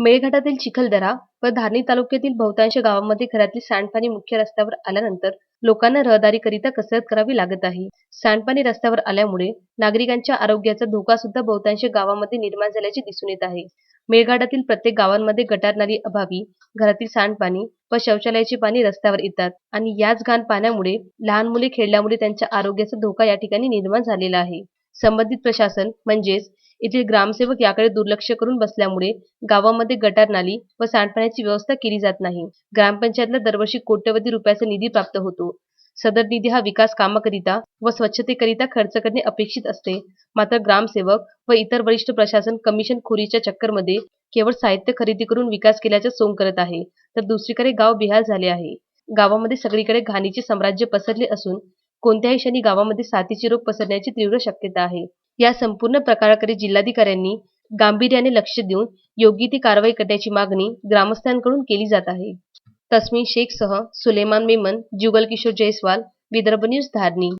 मेळघाटातील चिखलदरा व धारणी तालुक्यातील बहुतांश गावांमध्ये घरातील सांडपाणी मुख्य रस्त्यावर आल्यानंतर लोकांना रहदारीकरिता कसरत करावी लागत आहे. सांडपाणी रस्त्यावर आल्यामुळे नागरिकांच्या आरोग्याचा धोका सुद्धा बहुतांश गावांमध्ये निर्माण झाल्याचे दिसून येत आहे. मेळघाटातील प्रत्येक गावांमध्ये गटार नाली अभावी घरातील सांडपाणी व शौचालयाचे पाणी रस्त्यावर येतात आणि याच घाण पाण्यामुळे लहान मुले खेळल्यामुळे त्यांच्या आरोग्याचा धोका या ठिकाणी निर्माण झालेला आहे. संबंधित प्रशासन म्हणजेच येथील ग्रामसेवक याकडे दुर्लक्ष करून बसल्यामुळे गावामध्ये गटार नाली व सांडपाण्याची व्यवस्था केली जात नाही. ग्रामपंचायतला दरवर्षी कोट्यवधी रुपयाचा निधी प्राप्त होतो. सदर निधी हा विकास कामाकरिता व स्वच्छतेकरिता खर्च करणे अपेक्षित असते. मात्र ग्रामसेवक व इतर वरिष्ठ प्रशासन कमिशन खोरीच्या चक्करमध्ये केवळ साहित्य खरेदी करून विकास केल्याचा सोंग करत आहे. तर दुसरीकडे गाव बिहार झाले आहे. गावामध्ये सगळीकडे घाणीचे साम्राज्य पसरले असून कोणत्याही क्षणी गावामध्ये साथीचे रोग पसरण्याची तीव्र शक्यता आहे. या संपूर्ण प्रकाराकडे जिल्हाधिकाऱ्यांनी गांभीर्याने लक्ष देऊन योग्य ती कारवाई करण्याची मागणी ग्रामस्थांकडून केली जात आहे. तस्मिन शेखसह सुलेमान मेमन जुगल किशोर जयस्वाल विदर्भ न्यूज धारणी.